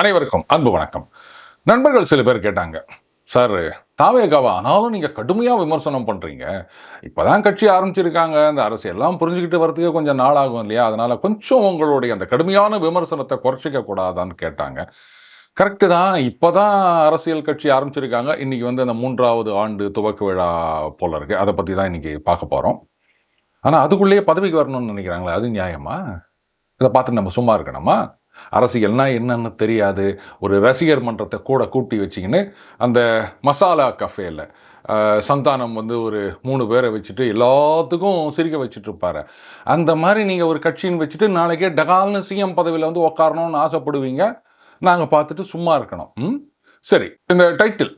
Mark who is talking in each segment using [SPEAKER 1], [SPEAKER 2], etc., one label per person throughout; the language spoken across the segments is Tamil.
[SPEAKER 1] அனைவருக்கும் அன்பு வணக்கம். நண்பர்கள் சில பேர் கேட்டாங்க சார் தாவேகாவா? ஆனாலும் நீங்கள் கடுமையாக விமர்சனம் பண்ணுறீங்க இப்போதான் கட்சி ஆரம்பிச்சிருக்காங்க. அந்த அரசியல்லாம் புரிஞ்சுக்கிட்டு வரதுக்கு கொஞ்சம் நாள் ஆகும் இல்லையா? அதனால் கொஞ்சம் உங்களுடைய அந்த கடுமையான விமர்சனத்தை குறைச்சிக்க கூடாதான்னு கேட்டாங்க. கரெக்டு தான். இப்போ தான் அரசியல் கட்சி ஆரம்பிச்சிருக்காங்க. இன்றைக்கி வந்து அந்த மூன்றாவது ஆண்டு துவக்க விழா போல இருக்குது அதை பற்றி தான் இன்றைக்கி பார்க்க போகிறோம் ஆனால் அதுக்குள்ளேயே பதவிக்கு வரணும்னு நினைக்கிறாங்களே அது நியாயமாக இதை பார்த்து நம்ம சும்மா இருக்கணுமா? அரசியல்னா என்னன்னு தெரியாது. ஒரு ரசிகர் மன்றத்தை கூட கூட்டி வச்சிங்கன்னு அந்த மசாலா கஃபேல சந்தானம் வந்து ஒரு மூணு பேரை வச்சுட்டு எல்லாத்துக்கும் சிரிக்க வச்சுட்டு அந்த மாதிரி நீங்கள் ஒரு கட்சின்னு வச்சுட்டு நாளைக்கே டகால்னு சிஎம் பதவியில் வந்து உக்காரணும்னு ஆசைப்படுவீங்க. நாங்கள் பார்த்துட்டு சும்மா இருக்கணும். ம்? சரி இந்த டைட்டில்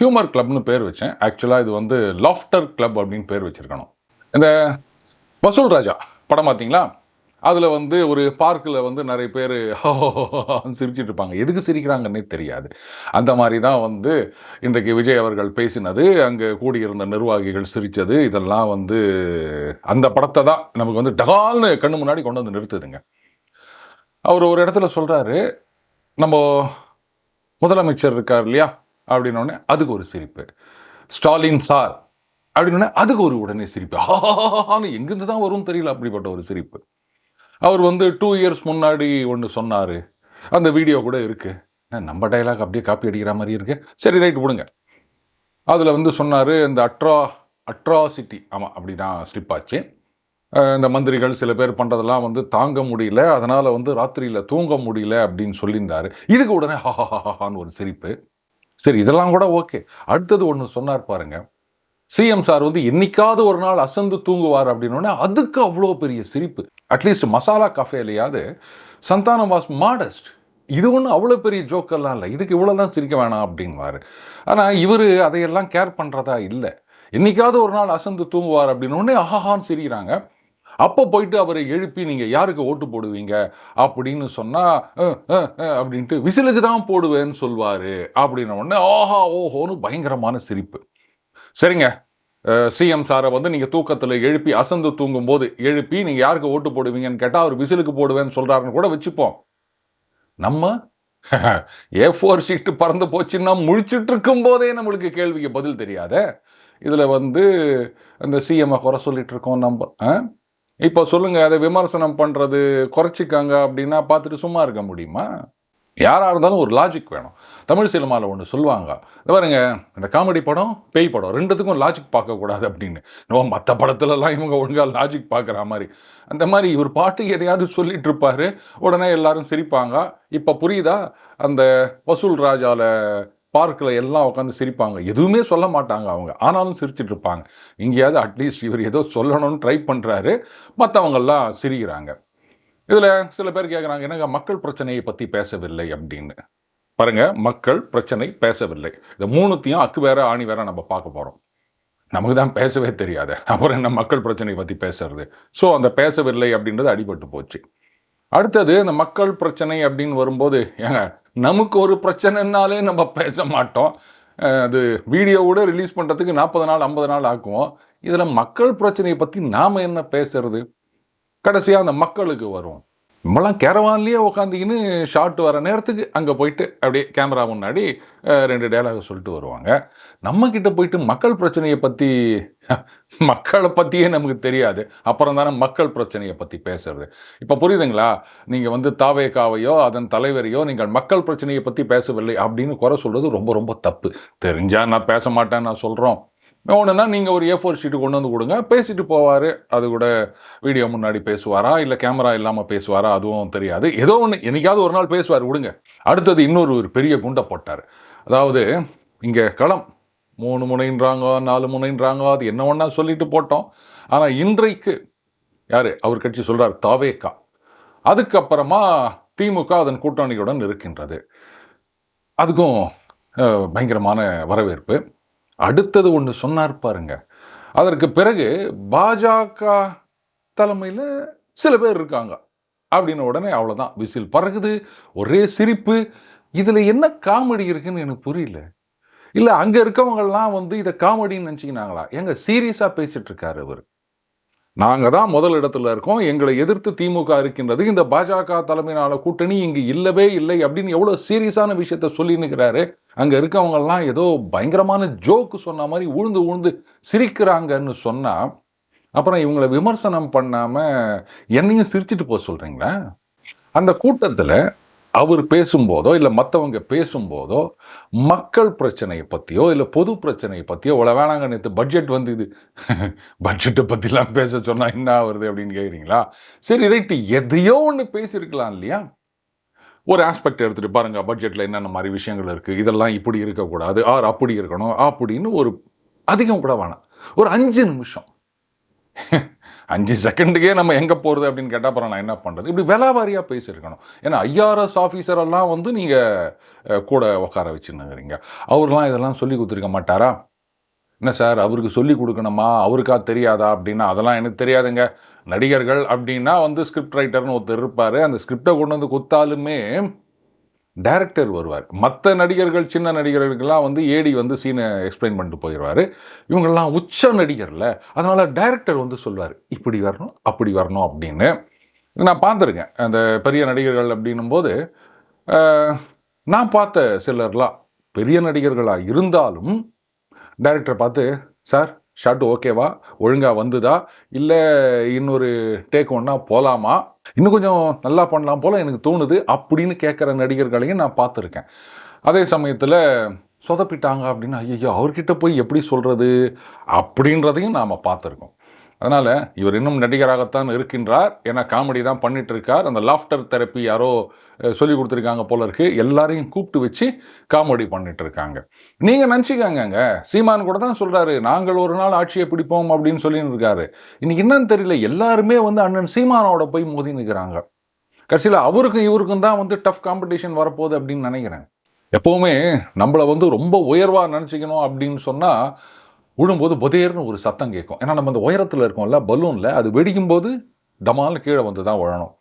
[SPEAKER 1] ஹியூமர் கிளப்னு பேர் வச்சேன். ஆக்சுவலாக இது வந்து லாஃப்டர் கிளப் அப்படின்னு பேர் வச்சிருக்கணும். இந்த வசூல் ராஜா படம் பார்த்தீங்களா? அதில் வந்து ஒரு பார்க்கில் வந்து நிறைய பேர் சிரிச்சிட்டு இருப்பாங்க. எதுக்கு சிரிக்கிறாங்கன்னே தெரியாது. அந்த மாதிரி தான் வந்து இன்றைக்கு விஜய் அவர்கள் பேசினது. அங்கே கூடியிருந்த நிர்வாகிகள் சிரித்தது இதெல்லாம் வந்து அந்த படத்தை தான் நமக்கு வந்து டகால்னு கண்ணு முன்னாடி கொண்டு வந்து நிறுத்துதுங்க. அவர் ஒரு இடத்துல சொல்கிறாரு நம்ம முதலமைச்சர் இருக்கார் இல்லையா? அப்படின்னோடனே அதுக்கு ஒரு சிரிப்பு. ஸ்டாலின் சார். அப்படின்னோடனே அதுக்கு ஒரு உடனே சிரிப்பு. ஆஹான்னு எங்கிருந்து தான் வரும் தெரியல அப்படிப்பட்ட ஒரு சிரிப்பு. அவர் வந்து டூ இயர்ஸ் முன்னாடி ஒன்று சொன்னார். அந்த வீடியோ கூட இருக்குது நம்ம டைலாக் அப்படியே காப்பி அடிக்கிற மாதிரி இருக்குது சரி ரைட் விடுங்க. அதில் வந்து சொன்னார் இந்த அட்ரா அட்ராசிட்டி ஆமாம் அப்படி தான் ஸ்லிப் ஆச்சு இந்த மந்திரிகள் சில பேர் பண்ணுறதெல்லாம் வந்து தாங்க முடியல. அதனால் வந்து ராத்திரியில் தூங்க முடியல அப்படின்னு சொல்லியிருந்தார். இதுக்கு உடனே ஹான்னு ஒரு சிரிப்பு. சரி இதெல்லாம் கூட ஓகே அடுத்தது ஒன்று சொன்னார் பாருங்கள் சிஎம் சார் வந்து என்னைக்காவது ஒரு நாள் அசந்து தூங்குவார் அப்படின்னோடனே அதுக்கு அவ்வளோ பெரிய சிரிப்பு. அட்லீஸ்ட் மசாலா கஃபேலையாவது சந்தானம் வாஸ் மாடஸ்ட் இது ஒன்றும் அவ்வளோ பெரிய ஜோக்கெல்லாம் இல்லை. இதுக்கு இவ்வளோலாம் சிரிக்க வேணாம் அப்படின்வாரு. ஆனால் இவர் அதையெல்லாம் கேர் பண்ணுறதா இல்லை. என்னைக்காவது ஒரு நாள் அசந்து தூங்குவார் அப்படின்னோடனே ஆஹான்னு சிரிக்கிறாங்க. அப்போ போயிட்டு அவரை எழுப்பி நீங்கள் யாருக்கு ஓட்டு போடுவீங்க? அப்படின்னு சொன்னால் அப்படின்ட்டு விசிலுக்கு தான் போடுவேன்னு சொல்வார். அப்படின்ன உடனே ஆஹா ஓஹோன்னு பயங்கரமான சிரிப்பு. சரிங்க. சிஎம் சாரை வந்து நீங்கள் தூக்கத்தில் எழுப்பி அசந்து தூங்கும்போது எழுப்பி நீங்கள் யாருக்கு ஓட்டு போடுவீங்கன்னு கேட்டால் அவர் விசிலுக்கு போடுவேன்னு சொல்கிறாருன்னு கூட வச்சுப்போம். நம்ம ஏ ஃபோர் ஷீட்டு பறந்து போச்சுன்னா முழிச்சுட்டு இருக்கும் போதே நம்மளுக்கு கேள்விக்கு பதில் தெரியாத. இதில் வந்து இந்த சிஎம்ஐ குறை சொல்லிட்டு இருக்கோம் நம்ம ஆ? இப்போ சொல்லுங்கள் அதை விமர்சனம் பண்ணுறது குறைச்சிக்காங்க அப்படின்னா பார்த்துட்டு சும்மா இருக்க முடியுமா? யாராக இருந்தாலும் ஒரு லாஜிக் வேணும். தமிழ் சினிமாவில் ஒன்று சொல்லுவாங்க. இந்த பாருங்க இந்த காமெடி படம் பேய் படம் ரெண்டுத்துக்கும் லாஜிக் பார்க்கக்கூடாது அப்படின்னு. நம்ம மற்ற படத்துலலாம் இவங்க ஒழுங்காக லாஜிக் பார்க்குற மாதிரி. அந்த மாதிரி இவர் பாட்டு எதையாவது சொல்லிட்டு இருப்பாரு. உடனே எல்லாரும் சிரிப்பாங்க. இப்போ புரியுதா? அந்த வசூல் ராஜாவில் பார்க்கில் எல்லாம் உட்காந்து சிரிப்பாங்க. எதுவுமே சொல்ல மாட்டாங்க அவங்க. ஆனாலும் சிரிச்சிட்டு இருப்பாங்க. எங்கேயாவது அட்லீஸ்ட் இவர் ஏதோ சொல்லணும்னு ட்ரை பண்ணுறாரு மற்றவங்கெல்லாம் சிரிக்கிறாங்க. இதில் சில பேர் கேட்குறாங்க என்னங்க மக்கள் பிரச்சனையை பற்றி பேசவில்லை அப்படின்னு. பாருங்க மக்கள் பிரச்சனை பேசவில்லை. இந்த மூணுத்தையும் அக்கு வேற ஆணி வேற நம்ம பார்க்க போகிறோம் நமக்கு தான் பேசவே தெரியாது. அப்புறம் என்ன மக்கள் பிரச்சனையை பற்றி பேசுறது? ஸோ அந்த பேசவில்லை அப்படின்றது அடிபட்டு போச்சு. அடுத்தது இந்த மக்கள் பிரச்சனை அப்படின்னு வரும்போது ஏங்க நமக்கு ஒரு பிரச்சனைனாலே நம்ம பேச மாட்டோம். அது வீடியோவோட ரிலீஸ் பண்ணுறதுக்கு நாற்பது நாள் ஐம்பது நாள் ஆக்குவோம் இதில் மக்கள் பிரச்சனையை பற்றி நாம் என்ன பேசுறது? கடைசியாக அந்த மக்களுக்கு வரும். நம்மளாம் கேரவான்லேயே உட்காந்துக்கின்னு ஷார்ட் வர நேரத்துக்கு அங்கே போயிட்டு அப்படியே கேமரா முன்னாடி ரெண்டு டேலாக சொல்லிட்டு வருவாங்க. நம்மக்கிட்ட போயிட்டு மக்கள் பிரச்சனையை பற்றி மக்களை பற்றியே நமக்கு தெரியாது. அப்புறம் தானே மக்கள் பிரச்சனையை பற்றி பேசுறது. இப்போ புரியுதுங்களா? நீங்கள் வந்து தாவேக்காவையோ அதன் தலைவரையோ நீங்கள் மக்கள் பிரச்சனையை பற்றி பேசவில்லை அப்படின்னு குறை சொல்கிறது ரொம்ப ரொம்ப தப்பு. தெரிஞ்சால் நான் பேச மாட்டேன் நான் சொல்கிறோம் ஒன்றுனா நீங்கள் ஒரு ஏ ஃபோர் ஷீட்டு கொண்டு வந்து கொடுங்க. பேசிட்டு போவார். அது கூட வீடியோ முன்னாடி பேசுவாரா? இல்லை கேமரா இல்லாமல் பேசுவாரா? அதுவும் தெரியாது. ஏதோ ஒன்று என்றைக்காவது ஒரு நாள் பேசுவார். விடுங்க. அடுத்தது இன்னொரு ஒரு பெரிய குண்டை போட்டார். அதாவது இங்கே களம். மூணு முனைன்றாங்க நாலு முனைன்றாங்க அது என்ன ஒன்றா சொல்லிட்டு போட்டோம். ஆனால் இன்றைக்கு யார்? அவர் கட்சி சொல்கிறார் தாவேக்கா. அதுக்கப்புறமா திமுக அதன் கூட்டணியுடன் இருக்கின்றது. அதுக்கும் பயங்கரமான வரவேற்பு. அடுத்தது ஒன்று சொன்னார் பாருங்க. அதற்கு பிறகு பாஜக தலைமையில் சில பேர் இருக்காங்க. அப்படின்னு உடனே அவ்வளோதான் விசில் பறகுது ஒரே சிரிப்பு. இதில் என்ன காமெடி இருக்குன்னு எனக்கு புரியல. இல்லை அங்கே இருக்கவங்கெல்லாம் வந்து இதை காமெடின்னு நினச்சிக்கினாங்களா? ஏங்க சீரியஸாக பேசிகிட்டு இருக்காரு அவர். நாங்கள் தான் முதல் இடத்துல இருக்கோம். எங்களை எதிர்த்து திமுக இருக்கின்றது. இந்த பாஜக தலைமையிலான கூட்டணி இங்கு இல்லவே இல்லை அப்படின்னு எவ்வளோ சீரியஸான விஷயத்த சொல்லினுக்கிறாரு அங்கே இருக்கவங்கெல்லாம் ஏதோ பயங்கரமான ஜோக்கு சொன்ன மாதிரி உழுந்து உழுந்து சிரிக்கிறாங்கன்னு சொன்னால் அப்புறம் இவங்களை விமர்சனம் பண்ணாமல் என்னையும் சிரிச்சிட்டு போக சொல்கிறீங்களா அந்த கூட்டத்தில் அவர் பேசும்போதோ இல்லை மற்றவங்க பேசும்போதோ மக்கள் பிரச்சனையை பற்றியோ இல்லை பொது பிரச்சனையை பற்றியோ இவ்வளோ வேணாங்க நேற்று பட்ஜெட் வந்து இது பட்ஜெட்டை பற்றிலாம் பேச சொன்னால் என்ன வருது அப்படின்னு கேட்குறீங்களா சரி ரைட்டு எதையோ ஒன்று பேசியிருக்கலாம் இல்லையா? ஒரு ஆஸ்பெக்ட் எடுத்துகிட்டு பாருங்கள் பட்ஜெட்டில் என்னென்ன மாதிரி விஷயங்கள் இருக்குது இதெல்லாம் இப்படி இருக்கக்கூடாது ஆர் அப்படி இருக்கணும் அப்படின்னு ஒரு அதிகம் கூட வேணாம். ஒரு அஞ்சு நிமிஷம். அஞ்சு செகண்டுக்கே நம்ம எங்கே போகிறது அப்படின்னு கேட்டால் அப்புறம் நான் என்ன பண்ணுறது இப்படி விலாவாரியாக பேசியிருக்கணும். ஏன்னா ஐஆர்எஸ் ஆஃபீஸரெல்லாம் வந்து நீங்கள் கூட உட்கார வச்சுருந்துங்கிறீங்க அவர்லாம் இதெல்லாம் சொல்லி கொடுத்துருக்க மாட்டாரா? என்ன சார் அவருக்கு சொல்லி கொடுக்கணுமா? அவருக்கா தெரியாதா அப்படின்னா அதெல்லாம் எனக்கு தெரியாதுங்க. நடிகர்கள் அப்படின்னா வந்து ஸ்கிரிப்ட் ரைட்டர்னு ஒருத்தர் இருப்பார். அந்த ஸ்கிரிப்டை கொண்டு வந்து கொடுத்தாலுமே டைரக்டர் வருவார். மற்ற நடிகர்கள் சின்ன நடிகர்களுக்கெல்லாம் வந்து ஏடி வந்து சீனை எக்ஸ்பிளைன் பண்ணிட்டு போயிடுவார். இவங்கெல்லாம் உச்ச நடிகரில் அதனால் டைரக்டர் வந்து சொல்லுவார் இப்படி வரணும் அப்படி வரணும் அப்படின்னு. நான் பார்த்துருக்கேன். அந்த பெரிய நடிகர்கள் அப்படின்னும் போது நான் பார்த்த சிலர்லாம் பெரிய நடிகர்களாக இருந்தாலும் டைரக்டரை பார்த்து சார் ஷாட் ஓகேவா ஒழுங்காக வந்துதா? இல்லை இன்னொரு டேக் ஒன்னா போகலாமா இன்னும் கொஞ்சம் நல்லா பண்ணலாம் போல் எனக்கு தோணுது அப்படின்னு கேட்குற நடிகர்களையும் நான் பார்த்துருக்கேன். அதே சமயத்தில் சொதப்பிட்டாங்க அப்படின்னு ஐயோ அவர்கிட்ட போய் எப்படி சொல்கிறது அப்படின்றதையும் நாம் பார்த்துருக்கோம். அதனால் இவர் இன்னும் நடிகராகத்தான் இருக்கின்றார். ஏன்னா காமெடி தான் பண்ணிகிட்டு இருக்கார் அந்த லாஃப்டர் தெரப்பி யாரோ சொல்லி கொடுத்துருக்காங்க போல இருக்குது எல்லாரையும் கூப்பிட்டு வச்சு காமெடி பண்ணிட்டு இருக்காங்க நீங்கள் நினச்சிக்காங்க சீமான் கூட தான் சொல்கிறாரு நாங்கள் ஒரு நாள் ஆட்சியை பிடிப்போம் அப்படின்னு சொல்லின்னு இருக்காரு. இன்னைக்கு என்னன்னு தெரியல எல்லாருமே வந்து அண்ணன் சீமானோட போய் மோதி நிற்கிறாங்க கடைசியில் அவருக்கும் இவருக்கும் தான் வந்து டஃப் காம்படிஷன் வரப்போகுது அப்படின்னு நினைக்கிறேன். எப்போவுமே நம்மளை வந்து ரொம்ப உயர்வாக நினச்சிக்கணும் அப்படின்னு சொன்னால் விழும்போது புதையர்னு ஒரு சத்தம் கேட்கும். ஏன்னா நம்ம அந்த உயரத்தில் இருக்கோம்ல பலூனில் அது வெடிக்கும் போது டமால்னு கீழே வந்து தான் விழணும்.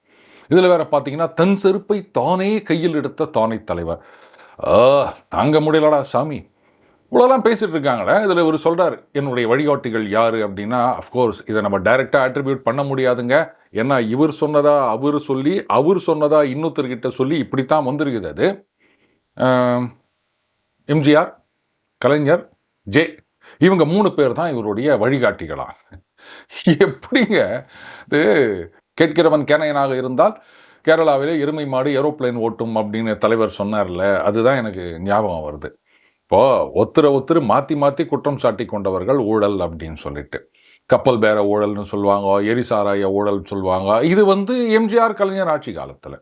[SPEAKER 1] இதில் வேற பார்த்தீங்கன்னா தன் செருப்பை தானே கையில் எடுத்த தானை தலைவர். தாங்க முடியலடா சாமி. இவ்வளோலாம் பேசிகிட்டு இருக்காங்களே இதில் இவர் சொல்கிறார் என்னுடைய வழிகாட்டிகள் யார்? அப்படின்னா அஃப்கோர்ஸ் இதை நம்ம டைரெக்டாக அட்ரிபியூட் பண்ண முடியாதுங்க. ஏன்னா இவர் சொன்னதா அவர் சொல்லி அவர் சொன்னதா இன்னொருத்தர்கிட்ட சொல்லி இப்படித்தான் வந்திருக்குது அது. எம்ஜிஆர் கலைஞர் ஜே இவங்க மூணு பேர் தான் இவருடைய வழிகாட்டிகளா? எப்படிங்க இது கேட்கிறவன் கேனையனாக இருந்தால் கேரளாவிலே எருமை மாடு ஏரோப்ளேன் ஓட்டும் அப்படின்னு தலைவர் சொன்னார்ல அதுதான் எனக்கு ஞாபகம் வருது. இப்போது ஒத்துர ஒத்துரு மாற்றி மாற்றி குற்றம் சாட்டி கொண்டவர்கள் ஊழல் அப்படின்னு சொல்லிட்டு. கப்பல் பேர ஊழல்னு சொல்லுவாங்க எரிசாராய ஊழல் சொல்லுவாங்க. இது வந்து எம்ஜிஆர் கலைஞர் ஆட்சி காலத்தில்.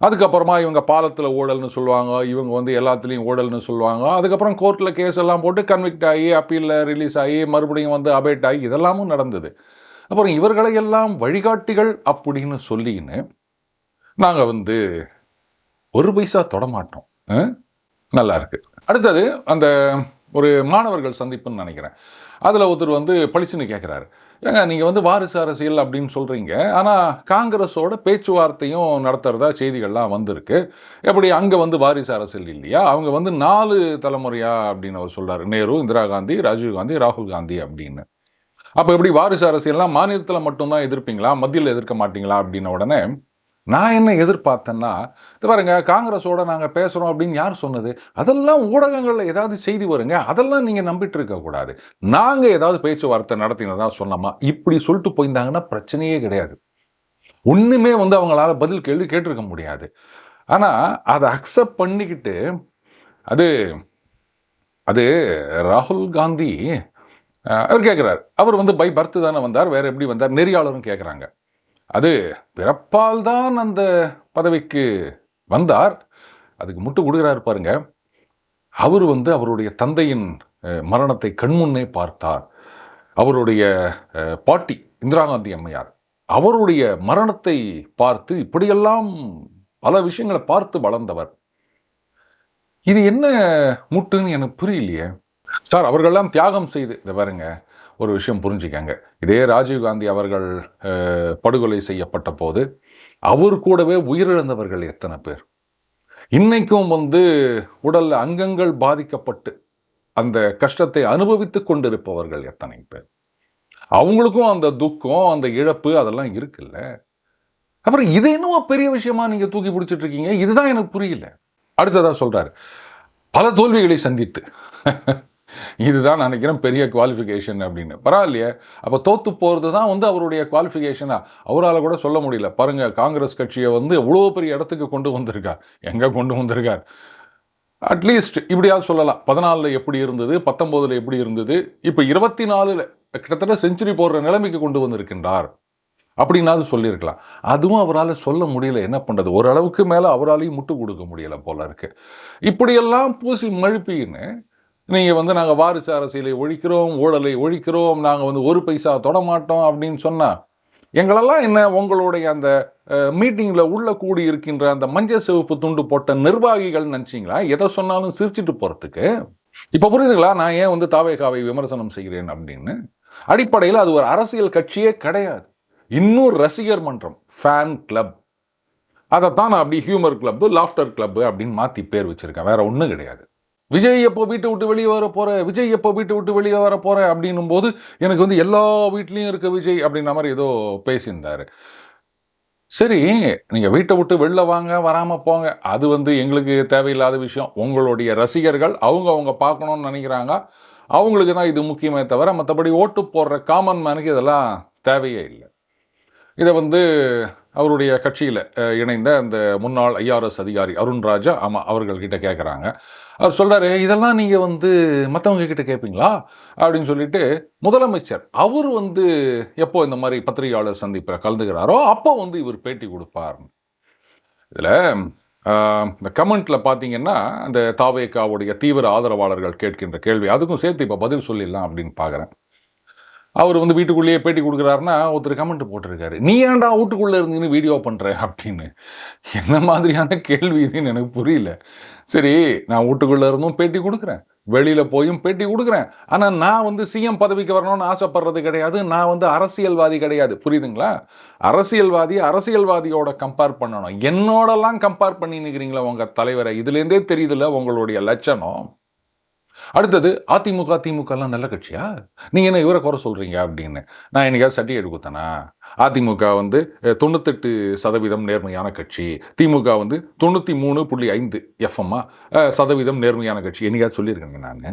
[SPEAKER 1] அதுக்கப்புறமா இவங்க பாலத்தில் ஊழல்னு சொல்லுவாங்க இவங்க வந்து எல்லாத்துலேயும் ஊழல்னு சொல்லுவாங்க. அதுக்கப்புறம் கோர்ட்டில் கேஸ் எல்லாம் போட்டு கன்விக்ட் ஆகி அப்பீலில் ரிலீஸ் ஆகி மறுபடியும் வந்து அபேட் ஆகி இதெல்லாமும் நடந்தது. அப்புறம் இவர்களை எல்லாம் வழிகாட்டிகள் அப்படின்னு சொல்லின்னு நாங்கள் வந்து ஒரு பைசா தொடமாட்டோம் நல்லா இருக்கு. அடுத்தது அந்த ஒரு மாணவர்கள் சந்திப்புன்னு நினைக்கிறேன். அதில் ஒருத்தர் வந்து பளிச்சுன்னு கேட்குறாரு ஏங்க நீங்கள் வந்து வாரிசு அரசியல் அப்படின்னு சொல்கிறீங்க ஆனால் காங்கிரஸோட பேச்சுவார்த்தையும் நடத்துகிறதா செய்திகள்லாம் வந்திருக்கு. எப்படி அங்கே வந்து வாரிசு அரசியல் இல்லையா? அவங்க வந்து நாலு தலைமுறையா அப்படின்னு அவர் சொல்கிறார் நேரு இந்திரா காந்தி ராஜீவ் காந்தி ராகுல் காந்தி அப்படின்னு. அப்போ எப்படி வாரிசு அரசியல்லாம் மாநிலத்தில் மட்டும்தான் எதிர்ப்பீங்களா? மத்தியில் எதிர்க்க மாட்டீங்களா? அப்படின்ன உடனே நான் என்ன எதிர்பார்த்தேன்னா இது பாருங்க காங்கிரஸோட நாங்கள் பேசுகிறோம் அப்படின்னு யார் சொன்னது? அதெல்லாம் ஊடகங்களில் ஏதாவது செய்தி வருங்க அதெல்லாம் நீங்கள் நம்பிட்டு இருக்கக்கூடாது நாங்கள் ஏதாவது பேச்சுவார்த்தை நடத்தினதா சொன்னோமா? இப்படி சொல்லிட்டு போயிருந்தாங்கன்னா பிரச்சனையே கிடையாது. ஒன்றுமே வந்து அவங்களால பதில் கேள்வி கேட்டிருக்க முடியாது. ஆனால் அதை அக்செப்ட் பண்ணிக்கிட்டு அது அது ராகுல் காந்தி அவர் கேட்குறாரு அவர் வந்து பை பர்த்து தானே வந்தார் வேறு எப்படி வந்தார்? நெறியாளரும் கேட்குறாங்க அது பிறப்பால் தான் அந்த பதவிக்கு வந்தார். அதுக்கு முட்டு கொடுக்குறாரு பாருங்க. அவர் வந்து அவருடைய தந்தையின் மரணத்தை கண்முன்னே பார்த்தார். அவருடைய பாட்டி இந்திரா காந்தி அம்மையார் அவருடைய மரணத்தை பார்த்து இப்படியெல்லாம் பல விஷயங்களை பார்த்து வளர்ந்தவர். இது என்ன முட்டுன்னு எனக்கு புரியலையே. சார் அவர்கள்லாம் தியாகம் செய்து இதை பாருங்க. ஒரு விஷயம் புரிஞ்சுக்கங்க. இதே ராஜீவ் காந்தி அவர்கள் படுகொலை செய்யப்பட்ட போது அவர் கூடவே உயிரிழந்தவர்கள் எத்தனை பேர்? இன்னைக்கும் வந்து உடல் அங்கங்கள் பாதிக்கப்பட்டு அந்த கஷ்டத்தை அனுபவித்து கொண்டிருப்பவர்கள் எத்தனை பேர்? அவங்களுக்கும் அந்த துக்கம் அந்த இழப்பு அதெல்லாம் இருக்குல்ல? அப்புறம் இதை என்னவோ பெரிய விஷயமா நீங்க தூக்கி பிடிச்சிட்டு இருக்கீங்க? இதுதான் எனக்கு புரியல. அடுத்ததா சொல்றாரு. பல தோல்விகளை சந்தித்து. இதுதான் நினைக்கிறேன் பெரிய குவாலிஃபிகேஷன் அப்படின்னு. பரவாயில்லையே. அப்போ தோத்து போகிறது தான் வந்து அவருடைய குவாலிஃபிகேஷனாக அவரால் கூட சொல்ல முடியல. பாருங்க காங்கிரஸ் கட்சியை வந்து எவ்வளோ பெரிய இடத்துக்கு கொண்டு வந்திருக்கார்? எங்கே கொண்டு வந்திருக்கார்? அட்லீஸ்ட் இப்படியாவது சொல்லலாம். பதினாலில் எப்படி இருந்தது? பத்தொம்போதில் எப்படி இருந்தது? இப்போ இருபத்தி நாலில் கிட்டத்தட்ட செஞ்சுரி போடுற நிலைமைக்கு கொண்டு வந்திருக்கின்றார். அப்படின்னாவது சொல்லியிருக்கலாம். அதுவும் அவரால் சொல்ல முடியல. என்ன பண்ணுறது ஓரளவுக்கு மேலே அவராலையும் முட்டு கொடுக்க முடியலை போல இருக்குது இப்படியெல்லாம் பூசி மழுப்பின்னு நீங்கள் வந்து நாங்கள் வாரிசு அரசியலை ஒழிக்கிறோம் ஊழலை ஒழிக்கிறோம் நாங்கள் வந்து ஒரு பைசா தொட மாட்டோம் அப்படின்னு சொன்னால் எங்களெல்லாம் என்ன உங்களுடைய அந்த மீட்டிங்கில் உள்ள கூடி இருக்கின்ற அந்த மஞ்சள் சிவப்பு துண்டு போட்ட நிர்வாகிகள் நினச்சிங்களா? எதை சொன்னாலும் சிரிச்சிட்டு போகிறதுக்கு இப்போ புரியுதுங்களா? நான் ஏன் வந்து தாவேகாவை விமர்சனம் செய்கிறேன் அப்படின்னு. அடிப்படையில் அது ஒரு அரசியல் கட்சியே கிடையாது. இன்னும் ரசிகர் மன்றம் ஃபேன் கிளப் அதைத்தான் நான் அப்படி ஹியூமர் கிளப்பு லாஃப்டர் கிளப்பு அப்படின்னு மாற்றி பேர் வச்சிருக்கேன். வேற ஒன்றும் கிடையாது. விஜய் எப்போ வீட்டை விட்டு வெளியே வர போற? விஜய் எப்போ வீட்டை விட்டு வெளியே வர போற? அப்படின்னும் போது எனக்கு வந்து எல்லா வீட்லேயும் இருக்க விஜய் அப்படின்ற மாதிரி ஏதோ பேசியிருந்தாரு. சரி நீங்கள் வீட்டை விட்டு வெளில வாங்க வராமல் போங்க. அது வந்து எங்களுக்கு தேவையில்லாத விஷயம். உங்களுடைய ரசிகர்கள் அவங்க அவங்க பார்க்கணும்னு நினைக்கிறாங்க. அவங்களுக்கு தான் இது முக்கியமே தவிர மற்றபடி ஓட்டு போடுற காமன் மேனுக்கு இதெல்லாம் தேவையே இல்லை. இதை வந்து அவருடைய கட்சியில் இணைந்த அந்த முன்னாள் ஐஆர்எஸ் அதிகாரி அருண் ராஜா ஆமாம் அவர்கள்கிட்ட கேட்குறாங்க அவர் சொல்கிறாரு இதெல்லாம் நீங்கள் வந்து மற்றவங்க கிட்ட கேட்பீங்களா அப்படின்னு சொல்லிட்டு முதலமைச்சர் அவர் வந்து எப்போ இந்த மாதிரி பத்திரிகையாளர் சந்திப்பில் கலந்துக்கிறாரோ அப்போ வந்து இவர் பேட்டி கொடுப்பார் இதில் இந்த கமெண்ட்டில் பார்த்தீங்கன்னா அந்த தாவேக்காவுடைய தீவிர ஆதரவாளர்கள் கேட்கின்ற கேள்வி அதுக்கும் சேர்த்து இப்போ பதில் சொல்லிடலாம் அப்படின்னு பார்க்குறேன் அவர் வந்து வீட்டுக்குள்ளேயே பேட்டி கொடுக்குறாருன்னா ஒருத்தர் கமெண்ட் போட்டிருக்காரு. நீ ஏன்டா வீட்டுக்குள்ளே இருந்துன்னு வீடியோ பண்ணுற அப்படின்னு. என்ன மாதிரியான கேள்வி இதுன்னு எனக்கு புரியல. சரி நான் வீட்டுக்குள்ளே இருந்தும் பேட்டி கொடுக்குறேன். வெளியில் போயும் பேட்டி கொடுக்குறேன். ஆனால் நான் வந்து சிஎம் பதவிக்கு வரணும்னு ஆசைப்படுறது கிடையாது. நான் வந்து அரசியல்வாதி கிடையாது. புரியுதுங்களா? அரசியல்வாதி அரசியல்வாதியோட கம்பேர் பண்ணணும். என்னோடலாம் கம்பேர் பண்ணி நிற்கிறீங்களா உங்கள் தலைவரை? இதுலேருந்தே தெரியுதுல்ல உங்களுடைய லட்சணம். அடுத்தது அதிமுக திமுகலாம் நல்ல கட்சியா? நீங்கள் என்ன இவரை குறை சொல்கிறீங்க அப்படின்னு. நான் என்னைக்காவது சர்டிஃபிகேட் கொடுத்தேனா? அதிமுக வந்து தொண்ணூத்தெட்டு சதவீதம் நேர்மையான கட்சி. திமுக வந்து தொண்ணூற்றி மூணு புள்ளி ஐந்து எஃப்எம்மா சதவீதம் நேர்மையான கட்சி. என்னைக்காவது சொல்லியிருக்கேங்க நான்.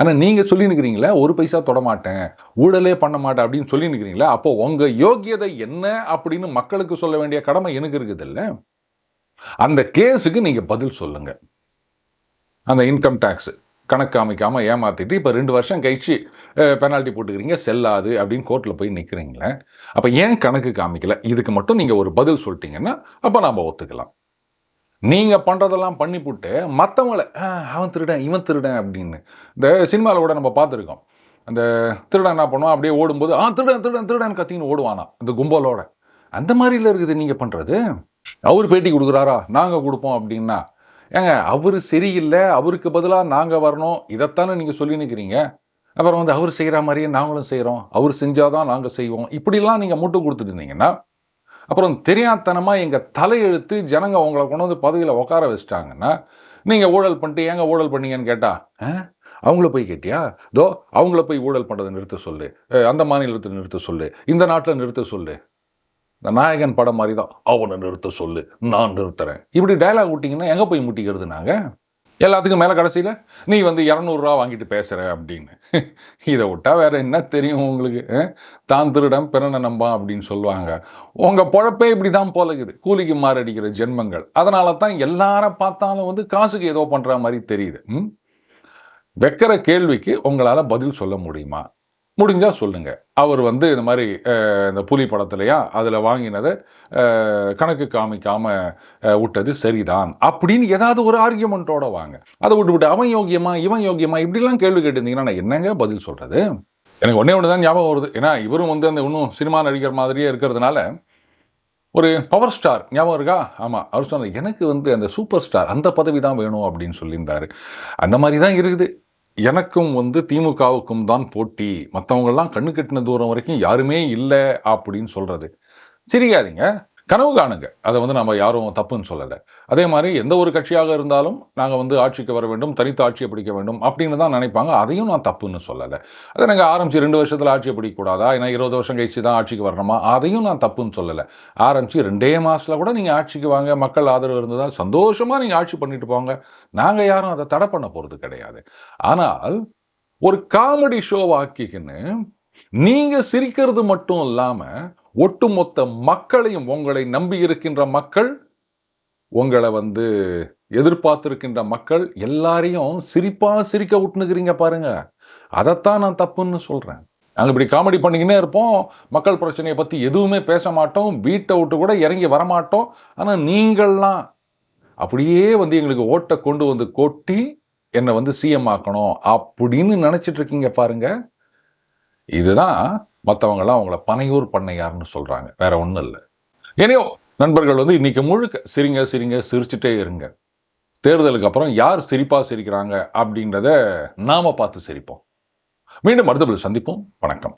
[SPEAKER 1] ஆனால் நீங்கள் சொல்லி நிற்கிறீங்களா ஒரு பைசா தொட மாட்டேன் ஊழலே பண்ண மாட்டேன் அப்படின்னு சொல்லி நிற்கிறீங்களா அப்போ உங்கள் யோகியதை என்ன அப்படின்னு மக்களுக்கு சொல்ல வேண்டிய கடமை எனக்கு இருக்குது இல்லை அந்த கேஸுக்கு நீங்கள் பதில் சொல்லுங்கள் அந்த இன்கம் டேக்ஸு. கணக்கு அமைக்காமல் ஏமாற்றிட்டு இப்போ ரெண்டு வருஷம் கழிச்சு பெனால்ட்டி போட்டுக்கிறீங்க செல்லாது அப்படின்னு கோர்ட்டில் போய் நிற்கிறீங்களே அப்போ ஏன் கணக்கு காமிக்கல? இதுக்கு மட்டும் நீங்கள் ஒரு பதில் சொல்லிட்டீங்கன்னா அப்போ நாம் ஒத்துக்கலாம். நீங்கள் பண்ணுறதெல்லாம் பண்ணிவிட்டு மற்றவங்களை அவன் திருடன் இவன் திருடன் அப்படின்னு. இந்த சினிமாவில் கூட நம்ம பார்த்துருக்கோம். அந்த திருடன் என்ன பண்ணுவான்? அப்படியே ஓடும்போது ஆ திருடன் திருடன் திருடன் கத்தின்னு ஓடுவானா இந்த கும்பலோட. அந்த மாதிரில இருக்குது நீங்கள் பண்ணுறது அவர் பேட்டி கொடுக்குறாரா? நாங்கள் கொடுப்போம் அப்படின்னா ஏங்க அவர் சரியில்லை அவருக்கு பதிலாக நாங்கள் வரணும் இதைத்தானே நீங்கள் சொல்லி நிற்கிறீங்க அப்புறம் வந்து அவர் செய்கிற மாதிரியே நாங்களும் செய்கிறோம் அவர் செஞ்சாதான் நாங்கள் செய்வோம். இப்படிலாம் நீங்கள் மூட்டு கொடுத்துருந்தீங்கன்னா அப்புறம் தெரியாதனமாக எங்கள் தலையெழுத்து ஜனங்க உங்களை கொண்டு வந்து பதவியில் உட்கார வச்சிட்டாங்கன்னா நீங்கள் ஊழல் பண்ணிட்டு ஏங்க ஊழல் பண்ணீங்கன்னு கேட்டால் அவங்கள போய் கேட்டியா? தோ அவங்கள போய் ஊழல் பண்ணுறதை நிறுத்த சொல்லு. அந்த மாநிலத்தை நிறுத்த சொல்லு. இந்த நாட்டில் நிறுத்த சொல்லு. இந்த நாயகன் படம் மாதிரி தான் அவனை நிறுத்த சொல்லு நான் நிறுத்துறேன். இப்படி டைலாக் விட்டிங்கன்னா எங்கே போய் முட்டிக்கிறது நாங்கள் எல்லாத்துக்கும் மேலே கடைசியில் நீ வந்து இரநூறுவா வாங்கிட்டு பேசுகிற அப்படின்னு. இதை விட்டால் வேறு என்ன தெரியும் உங்களுக்கு? தான் திருடம் பிறனை நம்பா அப்படின்னு சொல்லுவாங்க. உங்கள் பொழப்பே இப்படி தான் போலக்குது கூலிக்கு மாரடிக்கிற ஜென்மங்கள். அதனால தான் எல்லாரை பார்த்தாலும் வந்து காசுக்கு ஏதோ பண்ணுற மாதிரி தெரியுது. வைக்கிற கேள்விக்கு உங்களால் பதில் சொல்ல முடியுமா? முடிஞ்சால் சொல்லுங்கள் அவர் வந்து இந்த மாதிரி இந்த புலி படத்துலையா அதில் வாங்கினதை கணக்கு காமிக்காமல் விட்டது சரிதான். அப்படின்னு ஏதாவது ஒரு ஆர்கியூமெண்ட்டோட வாங்க. அதை விட்டு விட்டு அவன் யோகியமா? இவன் யோகியமா? இப்படிலாம் கேள்வி கேட்டிருந்தீங்கன்னா நான் என்னங்க பதில் சொல்கிறது எனக்கு ஒன்றே ஒன்று தான் ஞாபகம் வருது. ஏன்னா இவரும் வந்து அந்த இன்னும் சினிமா நடிகர் மாதிரியே இருக்கிறதுனால ஒரு பவர் ஸ்டார் ஞாபகம் இருக்கா? ஆமாம் அவர் சொன்னார் எனக்கு வந்து அந்த சூப்பர் ஸ்டார் அந்த பதவி தான் வேணும் அப்படின்னு சொல்லியிருந்தார். அந்த மாதிரி தான் இருக்குது. எனக்கும் வந்து திமுகவுக்கும் தான் போட்டி. மற்றவங்கெல்லாம் கண்ணு கட்டின தூரம் வரைக்கும் யாருமே இல்லை அப்படின்னு சொல்கிறது சிரிக்காதீங்க. கனவு காணுங்க. அதை வந்து நம்ம யாரும் தப்புன்னு சொல்லலை. அதே மாதிரி எந்த ஒரு கட்சியாக இருந்தாலும் நாங்கள் வந்து ஆட்சிக்கு வர வேண்டும் தனித்து ஆட்சியை பிடிக்க வேண்டும் அப்படின்னு தான் நினைப்பாங்க. அதையும் நான் தப்புன்னு சொல்லலை. அதை நாங்கள் ஆரம்பித்து ரெண்டு வருஷத்தில் ஆட்சியை பிடிக்கக்கூடாதா? ஏன்னா இருபது வருஷம் கழிச்சு தான் ஆட்சிக்கு வரணுமா? அதையும் நான் தப்புன்னு சொல்லலை. ஆரம்பித்து ரெண்டே மாதத்தில் கூட நீங்கள் ஆட்சிக்கு வாங்க மக்கள் ஆதரவு இருந்ததால் சந்தோஷமாக நீங்கள் ஆட்சி பண்ணிட்டு போங்க. நாங்கள் யாரும் அதை தடை பண்ண போகிறது கிடையாது. ஆனால் ஒரு காமெடி ஷோவாக்கிக்கின்னு நீங்கள் சிரிக்கிறது மட்டும் இல்லாமல் ஒட்டுமொத்த மக்களையும் உங்களை நம்பி இருக்கின்ற மக்கள் உங்களை வந்து எதிர்பார்த்துருக்கின்ற மக்கள் எல்லாரையும் சிரிப்பாக சிரிக்க விட்டுனுக்கிறீங்க பாருங்க. அதைத்தான் நான் தப்புன்னு சொல்கிறேன் நாங்கள் இப்படி காமெடி பண்ணிக்கினே இருப்போம். மக்கள் பிரச்சனையை பற்றி எதுவுமே பேச மாட்டோம். வீட்டை விட்டு கூட இறங்கி வரமாட்டோம். ஆனால் நீங்கள்லாம் அப்படியே வந்து எங்களுக்கு ஓட்டை கொண்டு வந்து கொட்டி என்னை வந்து சிஎம் ஆக்கணும் அப்படின்னு நினச்சிட்டு இருக்கீங்க இதுதான் மற்றவங்களாம் அவங்கள பனையூர் பண்ணையார்னு சொல்கிறாங்க வேற ஒன்றும் இல்லை. ஏனையோ நண்பர்கள் வந்து இன்னைக்கு முழுக்க சிரிங்க சிரிங்க சிரிச்சுட்டே இருங்க. தேர்தலுக்கு அப்புறம் யார் சிரிப்பா சிரிக்கிறாங்க அப்படின்றத நாம பார்த்து சிரிப்போம். மீண்டும் அடுத்த சந்திப்போம். வணக்கம்.